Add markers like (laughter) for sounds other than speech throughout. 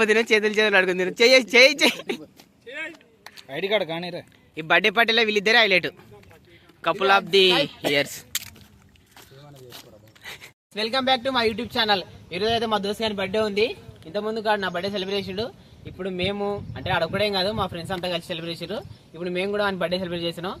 పొద్దున చేతులు చేతులు అడుగుతుంది చెయ్యి చెయ్యి ఐడి కార్డ్ కానీ ఈ బర్త్డే పార్టీలో వీళ్ళిద్దరే highlight. Couple of the years welcome back to మా యూట్యూబ్ ఛానల్ ఈరోజు అయితే మా దోస్త్ గారి బర్త్డే ఉంది. ఇంతకుముందు కాదు నా బర్త్డే సెలబ్రేషన్ ఇప్పుడు మేము అంటే అడగడేం కాదు మా ఫ్రెండ్స్ అంతా కలిసి సెలబ్రేట్ చేసారు ఇప్పుడు మేము కూడా ఆయన బర్త్డే సెలబ్రేట్ చేస్తున్నాం.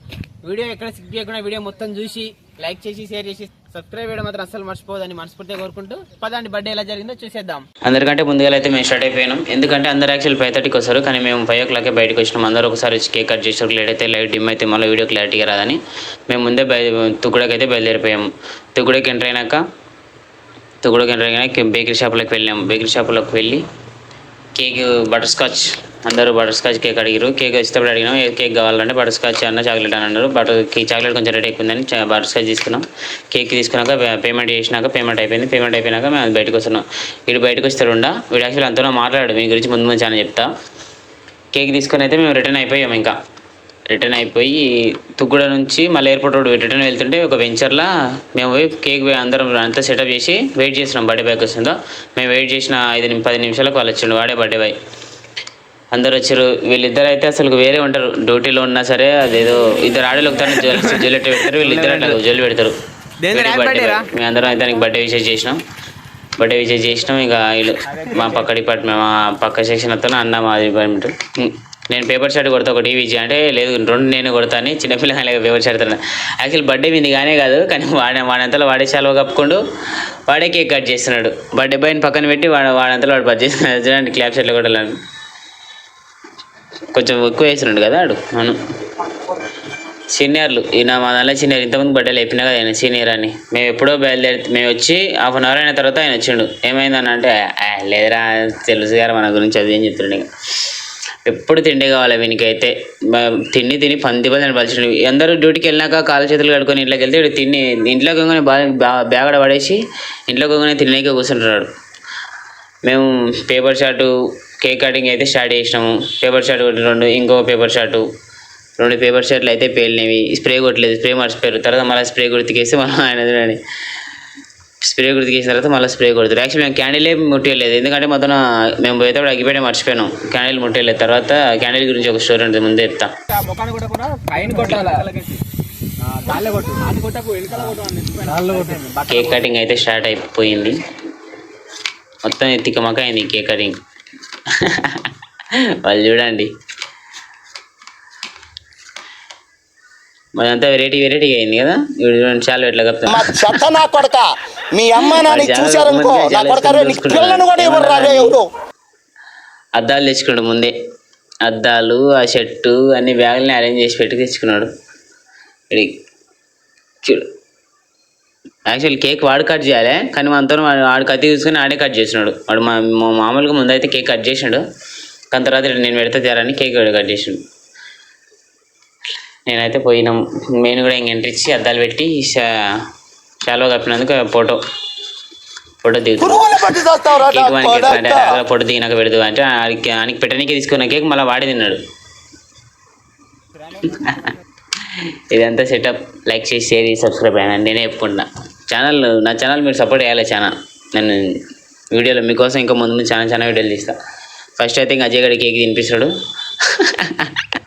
వీడియో ఎక్కడ స్కిప్ చేయకుండా వీడియో మొత్తం చూసి లైక్ చేసి షేర్ చేసి. సబ్స్క్రైబ్ చేయడం మాత్రం అసలు మర్చిపోదని మనస్ఫూర్తిగా కోరుకుంటూ పదండి బర్త్డే ఎలా జరిగిందో చూసేద్దాం. అందరికంటే ముందుగా అయితే మేము స్టార్ట్ అయిపోయినాం. ఎందుకంటే అందరు యాక్చువల్ ఫైవ్ థర్టీకి వస్తారు కానీ మేము ఫైవ్ ఓ క్లాకే బయటకు వచ్చినాం. అందరూ ఒకసారి వచ్చి కేక్ కట్ చేసారు లేట్ అయితే లైట్ డిమ్ అయితే మళ్ళీ వీడియో క్లారిటీగా రాదని మేము ముందే బయ తుక్కుడకి అయితే బయలుదేరిపోయాము. తుక్కుడకి ఎంటర్ అయినాక తుక్కుడకి ఎంటర్ అయినాక బేకరీ షాప్లోకి వెళ్ళాం బేకరీ షాప్లోకి వెళ్ళి కేక్ బటర్ స్కాచ్ అందరూ బటర్ స్కాచ్ కేక్ అడిగారు కేక్ వచ్చేటప్పుడు అడిగినాం. ఏ కేక్ కావాలంటే బటర్ స్కాచ్ అన్న చాక్లెట్ అని అన్నారు. బటర్ చాక్లెట్ కొంచెం రేట్ ఎక్కువ ఉందని బటర్ స్కాచ్ తీసుకున్నాం. కేక్ తీసుకున్నాక పేమెంట్ చేసినాక పేమెంట్ అయిపోయింది. పేమెంట్ అయిపోయినాక మేము బయటకు వస్తున్నాం. వీడు బయటకు వస్తారు ఉండా వీడు యాక్చువల్ అంతలో మాట్లాడాడు మీ గురించి ముందు ముందు చాలా చెప్తా. కేక్ తీసుకొని అయితే మేము రిటర్న్ అయిపోయాం ఇంకా. రిటర్న్ అయిపోయి తుగ్గూడ నుంచి మళ్ళీ ఎయిర్పోర్ట్ రోడ్ రిటర్న్ వెళ్తుంటే ఒక వెంచర్లా మేము పోయి కేక్ అందరం అంతా సెటప్ చేసి వెయిట్ చేసినాం బర్త్డే బ్యాగ్ వస్తుందో. మేము వెయిట్ చేసిన ఐదు పది నిమిషాలకు వాళ్ళు వచ్చిండు వాడే బర్త్డే బాయ్. అందరు వచ్చారు వీళ్ళిద్దరు అయితే అసలు వేరే ఉంటారు. డ్యూటీలో ఉన్నా సరే అదేదో ఇద్దరు ఆడలు ఒకసారి జ్యువెలరీ జ్యువెలరీ పెడతారు వీళ్ళిద్దరు అట్లా జ్యువెలరీ పెడతారు. మేము అందరం అయితే బర్త్డే విషయం చేసినాం. బర్త్డే విషయం చేసినాం. ఇక వీళ్ళు మా పక్క డిపార్ట్మెంట్ మా పక్క సెక్షన్ అతను అన్న మా డిపార్ట్మెంట్. నేను పేపర్ షర్ట్ కొడతా ఒక టీవీ ఇచ్చి. అంటే లేదు రెండు నేను కొడతాను చిన్నపిల్లగా పేపర్ షర్ట్ యాక్చువల్ బర్త్డే మీది కానే కాదు కానీ వాడే వాడంతలో వాడే సెలవు కప్పుకుంటూ వాడే కేక్ కట్ చేస్తున్నాడు. బర్త్డే బాయ్ని పక్కన పెట్టి వాడు వాడంతలో వాడు పర్చేస్ చూడండి క్లాప్ షర్ట్లు కొట్టాలని. కొంచెం ఎక్కువ వేస్తున్నాడు కదా ఆడు అవును. సీనియర్లు ఈయన మా దానిలో సీనియర్ ఇంతకుముందు బర్త్డేలు అయిపోయినా కదా ఆయన సీనియర్ అని. మేము ఎప్పుడో బయలుదేరి మేము వచ్చి హాఫ్ అన్ అవర్ అయిన తర్వాత ఆయన వచ్చిండు. ఏమైందని అంటే లేదురా తెలుసు గారు మన గురించి అది ఏం చెప్తుండే ఎప్పుడు తిండి కావాలి వీనికైతే. తిండి తిని తిని పంది పది అందరూ డ్యూటీకి వెళ్ళినాక కాలు చేతులు కడుకొని ఇంట్లోకి వెళ్తే వీడు తిని ఇంట్లోకి పోగానే బ్యాగడ పడేసి ఇంట్లోకి పోగానే తినలేక కూర్చుంటున్నాడు. మేము పేపర్ షాటు కేక్ కటింగ్ అయితే స్టార్ట్ చేసినాము. పేపర్ షాట్ ఒకటి రెండు ఇంకో పేపర్ షాటు. రెండు పేపర్ షాట్లు అయితే పేలినవి. స్ప్రే కొట్టలేదు స్ప్రే మర్చిపోయారు. తర్వాత మళ్ళీ స్ప్రే గుర్తుకేసి మళ్ళీ ఆయన చూడండి స్ప్రే గుర్తుకేసిన తర్వాత మళ్ళీ స్ప్రే కొడుతారు. యాక్చువల్లీ మేము క్యాండిలే ముట్టేయలేదు ఎందుకంటే మొత్తం మేము పోయేటప్పుడు అగ్గిపెట్టే మర్చిపోయాను. క్యాండిల్ ముట్టేయలేదు తర్వాత క్యాండిల్ గురించి ఒక స్టోరీ ఉంటుంది ముందే చెప్తా. కేక్ కటింగ్ అయితే స్టార్ట్ అయిపోయింది. మొత్తం తిక్కమక్క అయింది కేక్ కటింగ్. (laughs) వాళ్ళు చూడండి. మదంతా వెరైటీ వెరైటీగా అయింది కదా. చాలా ఎట్లా మా కప్తా చెత్త నా కొడక. మీ అమ్మ నాని చాలా చూశారనుకో మంది నా చాలా కొడక రే, నీ చూసుకుంటారు. పిల్లను కూడా ఎవరు రాలే ఎవరు? అద్దాలు తెచ్చుకున్నాడు ముందే. అద్దాలు ఆ షర్టు అన్ని బ్యాగులని అరేంజ్ చేసి పెట్టి తెచ్చుకున్నాడు. చూడు. యాక్చువల్ కేక్ వాడు కట్ చేయాలి కానీ మనతో వాడు వాడు కత్తి తీసుకుని ఆడే కట్ చేసినాడు వాడు మా మామూలుగా ముందు అయితే కేక్ కట్ చేసినాడు. కానీ తర్వాత నేను పెడితే తీరని కేక్ కట్ చేసిండు. నేనైతే పోయినాం. నేను కూడా ఇంక ఎంట్రీ ఇచ్చి అద్దాలు పెట్టి షాలో కప్పినందుకు ఫోటో. ఫోటో దిగుతాను పొట్టు దిగినాక పెడదు అంటే ఆడికి ఆయనకి పెట్టడానికి తీసుకున్న కేక్ మళ్ళీ వాడి తిన్నాడు. (laughs) ఇదంతా సెటప్ లైక్ చేసి షేర్ చేసి సబ్స్క్రైబ్ అయ్యాను నేనే చెప్పుకుంటున్నా. ఛానల్ నా ఛానల్ మీరు సపోర్ట్ చేయాలి చాలా. నేను వీడియోలో మీకోసం ఇంకా ముందు ముందు చాలా చాలా వీడియోలు తీస్తా. ఫస్ట్ అయితే ఇంకా అజయ్ గడి కేక్ తినిపిస్తాడు. (laughs)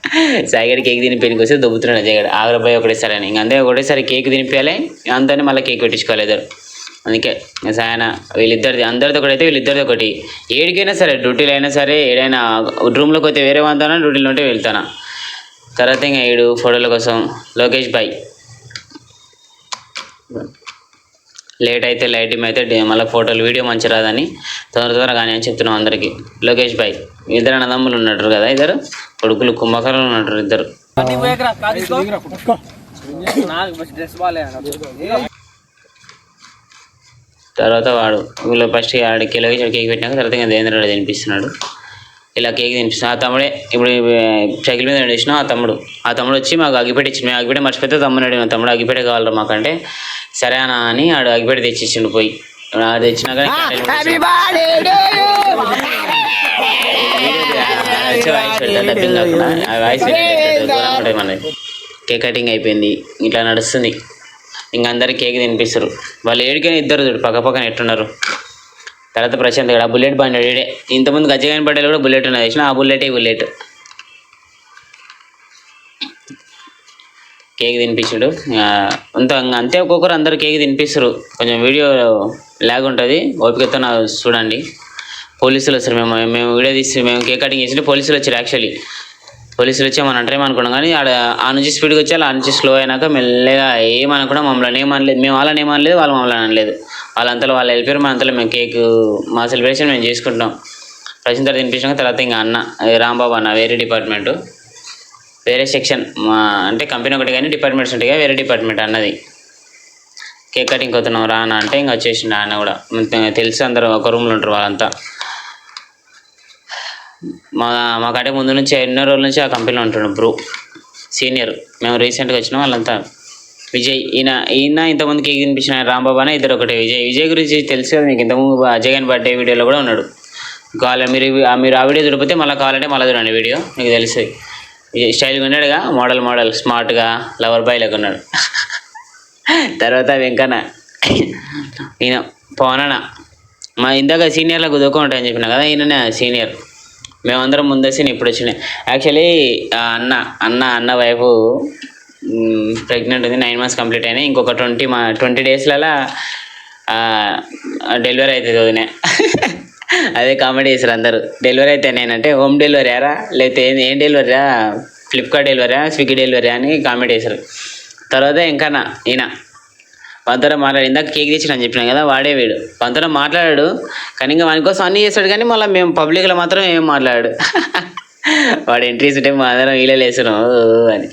సాయిగడి కేక్ తినిపోయినకి వస్తే దొబ్బుతున్నాడు అజయ్ ఆగ్రబాయ్ ఒకటేసారి ఇంకా అంతే ఒకటేసారి కేక్ తినిపోయాలి అంతనే మళ్ళీ కేక్ పెట్టించుకోవాలి ఇద్దరు. అందుకే సాయన వీళ్ళిద్దరిది అందరిది ఒకటి అయితే వీళ్ళిద్దరిది ఒకటి. ఏడికైనా సరే డ్యూటీలు అయినా సరే ఏడైనా రూమ్లోకి పోతే వేరే వాళ్ళతో డ్యూటీలో ఉంటే వెళ్తానా తర్వాత ఇంకా ఏడు ఫోటోల కోసం లోకేష్ బాయ్. లేట్ అయితే లైట్ అయితే మళ్ళీ ఫోటోలు వీడియో మంచి రాదని తొందర తొందరగా కానీ అని చెప్తున్నాం అందరికీ. లోకేష్ బాయ్. ఇద్దరు అన్నదమ్ములు ఉన్నట్టు కదా ఇద్దరు? కొడుకులు కుంభకర్లు ఉన్నట్టు ఇద్దరు. తర్వాత వాడు వీళ్ళు ఫస్ట్ ఆడ కిలోకి కేక్ పెట్టినాక తర్వాత ఇంకా దేవేంద్ర తినిపిస్తున్నాడు. ఇలా కేక్ తినిపిస్తున్నాడు ఆ తమ్ముడే ఇప్పుడు సైకిల్ మీద నడిచిన ఆ తమ్ముడు. ఆ తమ్ముడు వచ్చి మాకు అగ్గిపెట్టి ఇచ్చిండు. మేము అగ్గిపెట్టి మర్చిపోతే తమ్ముడు అడిగిన తమ్ముడు అగ్గిపెట్టే కావాలరా మాకంటే? సరే అన్న అని ఆడు అగ్గిపెట్టి తెచ్చిచ్చిండు పోయి. ఆడు డబ్బింగ్ కాకుండా ఆ వాయిస్ మనది కేక్ కటింగ్ అయిపోయింది. ఇట్లా నడుస్తుంది. ఇంక అందరికి కేక్ తినిపిస్తారు. వాళ్ళు ఏడికైనా ఇద్దరు చూడు పక్క పక్కన ఎట్టున్నారు. తర్వాత ప్రశాంత్ గడ బుల్లెట్ బండి వాడే. ఇంతకుముందు గజ్జగాని బట్టలు కూడా బుల్లెట్ ఉన్నది. చూసిన ఆ బుల్లెటే బుల్లెట్. కేక్ తినిపించుడు. అంత అంతే ఒక్కొక్కరు అందరు కేక్ తినిపిస్తారు. కొంచెం వీడియో లాగ్ ఉంటుంది ఓపికతో నా చూడండి. పోలీసులు వచ్చారు మేము మేము వీడియో తీసి మేము కేక్ కటింగ్ చేసి పోలీసులు వచ్చారు యాక్చువల్లీ. పోలీసులు వచ్చి మనం అంటే అనుకున్నాం కానీ ఆడ ఆ నుంచి స్పీడ్కి వచ్చి అలా నుంచి స్లో అయినాక మెల్లగా ఏమనకుండా మమ్మల్ని ఏమనలేదు. మేము వాళ్ళని ఏమనలేదు వాళ్ళు మమ్మల్ని అనలేదు. వాళ్ళంతలో వాళ్ళు వెళ్ళిపోయారు మన అంతలో మేము కేక్ మా సెలబ్రేషన్ మేము చేసుకుంటాం ప్రశ్న తర్వాత తినిపించాక తర్వాత ఇంకా అన్న రాంబాబు అన్న వేరే డిపార్ట్మెంటు. వేరే సెక్షన్ మా అంటే కంపెనీ ఒకటి కానీ డిపార్ట్మెంట్స్ ఉంటాయి కదా, వేరే డిపార్ట్మెంట్ అన్నది. కేక్ కటింగ్ కొత్తున్నాం రా అన్న అంటే ఇంకా వచ్చేసిండు ఆయన కూడా. తెలుసు అందరూ ఒక రూమ్లో ఉంటారు వాళ్ళంతా. మా మాకంటే ముందు నుంచి ఎన్నో రోజుల నుంచి ఆ కంపెనీలో ఉంటుండు బ్రో సీనియర్ మేము రీసెంట్గా వచ్చినాం వాళ్ళంతా విజయ్ ఈయన ఈయన ఇంతకుముందు కేక్ తినిపించిన రాంబాబు అనే ఇద్దరు ఒకటే. విజయ్ విజయ్ గురించి తెలుసు కదా మీకు ఇంతకుముందు అజయ్ గారి బర్త్డే వీడియోలో కూడా ఉన్నాడు. కావాలి మీరు మీరు ఆ వీడియో చూడకపోతే మళ్ళీ కావాలంటే మళ్ళీ చూడండి వీడియో మీకు తెలుస్తుంది విజయ్ స్టైల్గా ఉన్నాడుగా మోడల్ మోడల్ స్మార్ట్గా లవర్ బాయ్ లెక్క ఉన్నాడు. (laughs) తర్వాత వెంకన్న ఈయన పవనన్న. మా ఇందాక సీనియర్లకు దుఃఖం ఉంటాయని చెప్పిన కదా ఈయననే సీనియర్ మేమందరం ముందేసి ఇప్పుడు వచ్చినాయి యాక్చువల్లీ అన్న అన్న అన్న వైఫ్ ప్రెగ్నెంట్ ఉంది నైన్ మంత్స్ కంప్లీట్ అయినాయి. ఇంకొక ట్వంటీ మా ట్వంటీ డేస్లలో డెలివరీ అవుతుంది వదిన. అదే కామెడీ చేశారు అందరూ. డెలివరీ అయితే నేనంటే హోమ్ డెలివరీ ఆరా లేకపోతే ఏం ఏం డెలివరీరా ఫ్లిప్కార్ట్ డెలివరీ స్విగ్గీ డెలివరీ అని కామెడీ చేశారు తర్వాత ఇంకా నా ఈయన. పంతరం మాట్లాడు ఇందాక కేక్ తెచ్చిన అని చెప్పినాం కదా వాడే వీడు. పంతరం మాట్లాడాడు. కానీ ఇంకా వాని కోసం అన్నీ చేస్తాడు కానీ మళ్ళీ మేము పబ్లిక్లో మాత్రం ఏం మాట్లాడాడు. (laughs) వాడు ఎంట్రీస్ ఉంటే మా అందరం వీలే అని.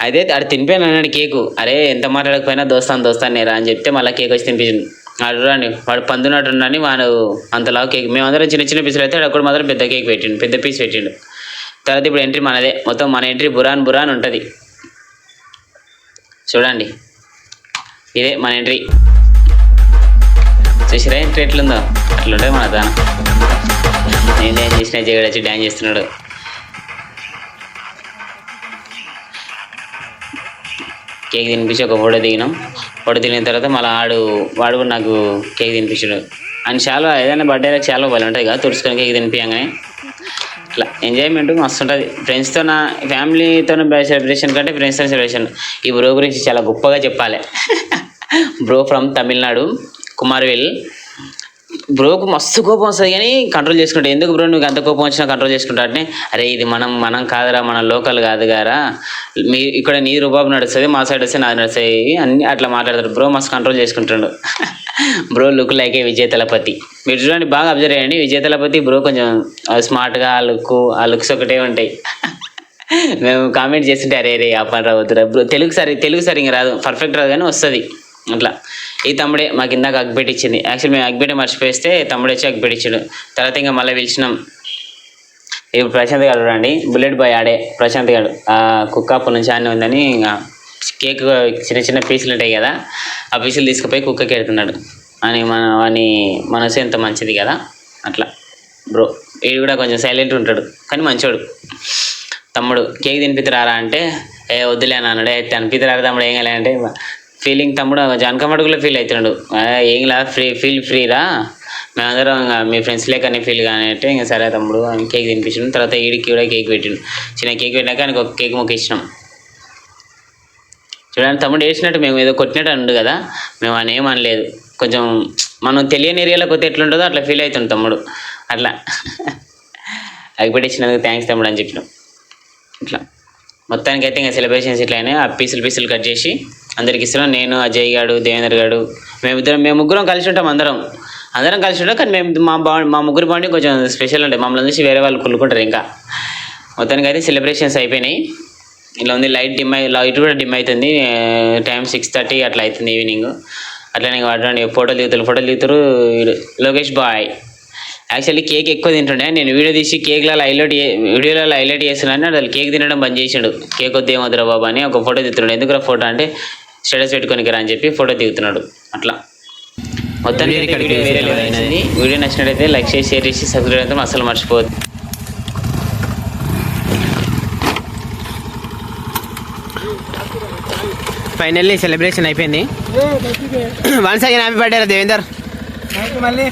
అయితే అది తినిపోయాను అన్నాడు కేకు. అరే ఎంత మాట్లాడకపోయినా దోస్తాను దోస్తాను నేరా అని చెప్తే మళ్ళీ కేక్ వచ్చి తినిపించింది వాడు రాని వాడు పందునట్టున్నాని వాడు అంతలా కేక్. మేమందరం చిన్న చిన్న పీసులు అయితే అక్కడ మాత్రం పెద్ద కేక్ పెట్టిండు పెద్ద పీస్ పెట్టిండు. తర్వాత ఇప్పుడు ఎంట్రీ మనదే. మొత్తం మన ఎంట్రీ బురాన్ బురాన్ ఉంటుంది. చూడండి. ఇదే మన ఎంట్రీ చూసిరా ఎంట్రీ ఎట్లుందో? అట్లుంటుంది మన దాన. నేను డ్యాన్స్ చేసిన జగడ్ వచ్చి డ్యాన్స్ చేస్తున్నాడు. కేక్ తినిపించి ఒక ఫోటో దిగినాం. ఫోటో దిగిన తర్వాత మళ్ళీ ఆడు వాడు కూడా నాకు కేక్ తినిపించాడు. అని చాలా ఏదైనా బర్త్డేలో చాలా వాళ్ళు ఉంటాయి కదా తుడుచుకొని కేక్ తినిపించగానే. ఇట్లా ఎంజాయ్మెంట్ మస్తు ఉంటుంది ఫ్రెండ్స్తో నా ఫ్యామిలీతో సెలబ్రేషన్ కంటే ఫ్రెండ్స్తో సెలబ్రేషన్ ఈ బ్రో గురించి చాలా గొప్పగా చెప్పాలి. బ్రో ఫ్రమ్ తమిళనాడు కుమార్వెల్ బ్రోకు మస్తు కోపం వస్తుంది కానీ కంట్రోల్ చేసుకుంటా. ఎందుకు బ్రో నువ్వు అంత కోపం వచ్చినా కంట్రోల్ చేసుకుంటా అంటే అరే ఇది మనం మనం కాదురా మన లోకల్ కాదు గారా మీ ఇక్కడ నీ రూబాబు నడుస్తుంది మా సైడ్ వస్తే నాది నడుస్తాయి అన్ని అట్లా మాట్లాడతారు. బ్రో మస్తు కంట్రోల్ చేసుకుంటాడు. బ్రో లుక్ లైకే విజయ తలపతి. మీరు చూడండి బాగా అబ్జర్వ్ చేయండి. విజయ తలపతి బ్రో కొంచెం స్మార్ట్గా ఆ లుక్ ఆ లుక్స్ ఒకటే ఉంటాయి. (laughs) మేము కామెంట్ చేస్తుంటే అరే రే ఆ పని రావద్దురా బ్రో తెలుగు సరి తెలుగు సరిగా రాదు. పర్ఫెక్ట్ రాదు కానీ వస్తుంది. అట్లా. ఈ తమ్ముడే మాకు ఇందాక అగ్గిపెట్టి ఇచ్చింది. యాక్చువల్ మేము అగ్గిపెట్టి మర్చిపోయిస్తే తమ్ముడు వచ్చి అగ్గిపెట్టి ఇచ్చాడు. తర్వాత ఇంకా మళ్ళీ పిలిచినాం. ఇప్పుడు ప్రశాంత్ గారు రండి బుల్లెట్ బాయ్ ఆడే ప్రశాంత్ గారు ఆ కుక్క అప్పటి నుంచి ఆనే ఉందని ఇంకా కేక్ చిన్న చిన్న పీసులు ఉంటాయి కదా ఆ పీసులు తీసుకుపోయి కుక్కకి వెళ్తున్నాడు అని మన వాని మనసు ఎంత మంచిది కదా. అట్లా. బ్రో వీడు కూడా కొంచెం సైలెంట్ ఉంటాడు. కానీ మంచోడు. తమ్ముడు కేక్ తినిపితురారా అంటే ఏ వద్దులే అని అన్నాడు. ఏ తినిపితురారా తమ్ముడు? ఏం కాలే అంటే ఫీలింగ్ తమ్ముడు జనకమడుగులో ఫీల్ అవుతున్నాడు. ఏంలా ఏం లా ఫ్రీ ఫీల్ ఫ్రీరా మేమందరం ఇంకా మీ ఫ్రెండ్స్ లేకనే ఫీల్ కానీ అంటే ఇంకా సరే తమ్ముడు అని కేక్ తినిపించాను తర్వాత ఈడికి కూడా కేక్ పెట్టిండు. చిన్న కేక్ పెట్టినాక ఆయనకు ఒక కేక్ మొక్క ఇచ్చినాం. చూడండి తమ్ముడు వేసినట్టు మేము ఏదో కొట్టినట్టు అండు కదా మేము అని ఏమనలేదు కొంచెం మనం తెలియని ఏరియాలో కొత్త ఎట్లుంటుందో అట్లా ఫీల్ అవుతుంది తమ్ముడు. అట్లా. (laughs) అగిపెట్టించినందుకు థ్యాంక్స్ తమ్ముడు అని చెప్పినాం. ఇట్లా. మొత్తానికి అయితే ఇంకా సెలబ్రేషన్స్ ఇట్లా అయినాయి. ఆ పీసులు పీసులు కట్ చేసి అందరికి ఇస్తున్నాం. నేను అజయ్ గారు దేవేంద్ర గారు మేమిద్దరం మేము ముగ్గురం కలిసి ఉంటాం అందరం. అందరం కలిసి ఉంటాం కానీ మేము మా బా మా ముగ్గురు బాండింగ్ కొంచెం స్పెషల్ ఉంటాయి మమ్మల్ని చూసి వేరే వాళ్ళు కొనుక్కుంటారు ఇంకా. మొత్తానికి అయితే సెలబ్రేషన్స్ అయిపోయినాయి. ఇలా ఉంది లైట్ డిమ్ అయి లైట్ కూడా డిమ్ అవుతుంది టైం సిక్స్ థర్టీ అట్లా అవుతుంది ఈవినింగ్ అట్లనే వాడండి ఫోటోలు దిగుతారు ఫోటోలు దిగుతారు లోకేష్ బాయ్. యాక్చువల్లీ కేక్ ఎక్కువ తింటుండే. నేను వీడియో తీసి కేక్లలో హైలైట్ వీడియోలలో హైలైట్ చేస్తున్నాను. అసలు కేక్ తినడం బంద్ చేసాడు. కేక్ వద్దు ఏమొద్దురా బాబా అని ఒక ఫోటో దిగుతున్నాడు ఎందుకు ఫోటో అంటే స్టేటస్ పెట్టుకోనికి రా అని చెప్పి ఫోటో దిగుతున్నాడు. అట్లా. మొత్తం వీడియో నచ్చినట్టయితే లైక్ చేసి షేర్ చేసి సబ్స్క్రైబ్ అయితే అసలు మర్చిపోవద్దు. ఫైనల్లీ సెలబ్రేషన్ అయిపోయింది. Once again happy birthday Devender. మళ్ళీ.